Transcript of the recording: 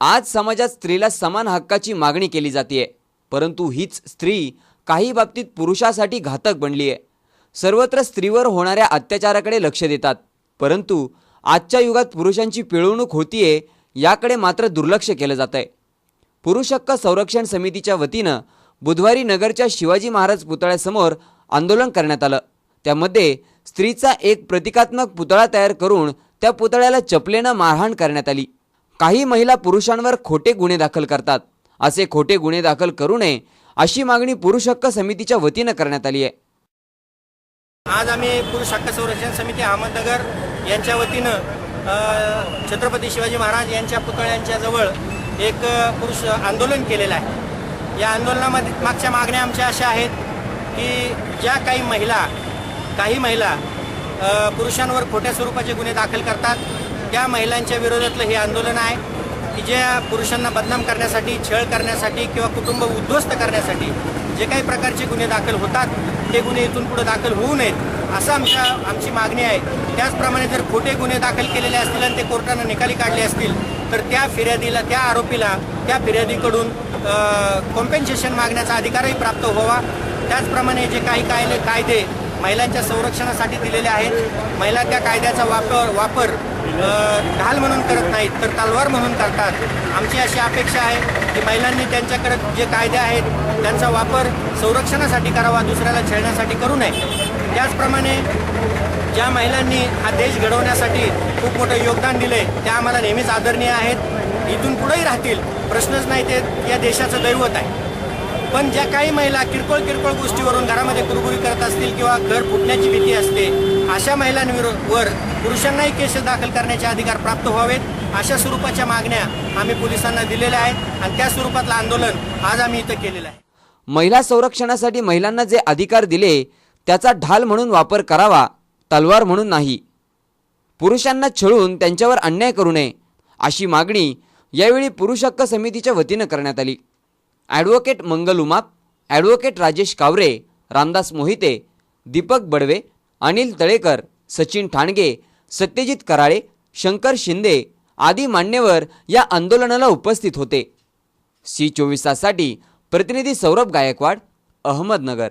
आज समाजात स्त्रीला समान हक्काची मागणी केली जाते परंतु हीच स्त्री काही बाबतीत पुरुषासाठी घातक बनली आहे सर्वत्र स्त्रीवर होणाऱ्या अत्याचाराकडे लक्ष देतात परंतु आजच्या युगात पुरुषांची पिळवणूक होतीये याकडे मात्र दुर्लक्ष केलं जात आहे पुरुष हक्क संरक्षण समितीच्या वतीनं बुधवारी नगरच्या शिवाजी महाराज पुतळ्यासमोर आंदोलन करण्यात आलं. त्यामध्ये स्त्रीचा एक प्रतिकात्मक पुतळा तयार करून त्या पुतळ्याला चपलेनं मारहाण करण्यात आली. काही महिला पुरुषांवर खोटे गुन्हे दाखल करतात. असे खोटे गुन्हे दाखल करू नये अशी मागणी पुरुष हक्क समितीच्या वतीनं करण्यात आली आहे. आज आम्ही पुरुष हक्क संरक्षण समिती अहमदनगर यांच्या वतीनं छत्रपती शिवाजी महाराज यांच्या पुतळ्यांच्या जवळ एक पुरुष आंदोलन केलेलं आहे. या आंदोलनामध्ये मागच्या मागण्या आमच्या अशा आहेत की ज्या काही महिला काही महिला पुरुषांवर खोट्या स्वरूपाचे गुन्हे दाखल करतात त्या महिलांच्या विरोधातलं हे आंदोलन आहे की ज्या पुरुषांना बदनाम करण्यासाठी छळ करण्यासाठी किंवा कुटुंब उद्ध्वस्त करण्यासाठी जे काही प्रकारचे गुन्हे दाखल होतात ते गुन्हे इथून पुढे दाखल होऊ नयेत असं आमच्या आमची मागणी आहे. त्याचप्रमाणे जर खोटे गुन्हे दाखल केलेले असतील आणि ते कोर्टानं निकाली काढले असतील तर त्या फिर्यादीला त्या आरोपीला त्या फिर्यादीकडून कॉम्पेन्सेशन मागण्याचा अधिकारही प्राप्त व्हावा. त्याचप्रमाणे जे काही कायदे कायदे महिलांच्या संरक्षणासाठी दिलेले आहेत. महिला त्या कायद्याचा वापर वापर ढाल म्हणून करत नाहीत तर तलवार म्हणून करतात. आमची अशी अपेक्षा आहे की महिलांनी त्यांच्याकडे जे कायदे आहेत त्यांचा वापर संरक्षणासाठी करावा दुसऱ्याला छेडण्यासाठी करू नये. त्याचप्रमाणे ज्या महिलांनी हा देश घडवण्यासाठी खूप मोठं योगदान दिले त्या आम्हाला नेहमीच आदरणीय आहेत. इथून पुढेही राहतील. प्रश्नच नाही ते या देशाचं दैवत आहे. पण ज्या काही महिला किरकोळ किरकोळ गोष्टीवरून घरामध्ये कुरबुरी करत असतील किंवा घर फुटण्याची भीती असते अशा महिलांविरोधवर पुरुषांनाही केसेस दाखल करण्याचे अधिकार प्राप्त व्हावेत अशा स्वरूपाच्या मागण्या आम्ही पोलिसांना दिलेल्या आहेत आणि त्या स्वरूपातलं आंदोलन आज आम्ही इथं केलेलं आहे. महिला संरक्षणासाठी महिलांना जे अधिकार दिले त्याचा ढाल म्हणून वापर करावा तलवार म्हणून नाही. पुरुषांना छळून त्यांच्यावर अन्याय करू नये अशी मागणी यावेळी पुरुष हक्क समितीच्या वतीनं करण्यात आली. ॲडव्होकेट मंगल उमाप ॲडव्होकेट राजेश कावरे रामदास मोहिते दीपक बडवे अनिल तळेकर सचिन ठाणगे सत्यजित कराळे शंकर शिंदे आदी मान्यवर या आंदोलनाला उपस्थित होते. सी चोवीस ताससाठी प्रतिनिधी सौरभ गायकवाड अहमदनगर.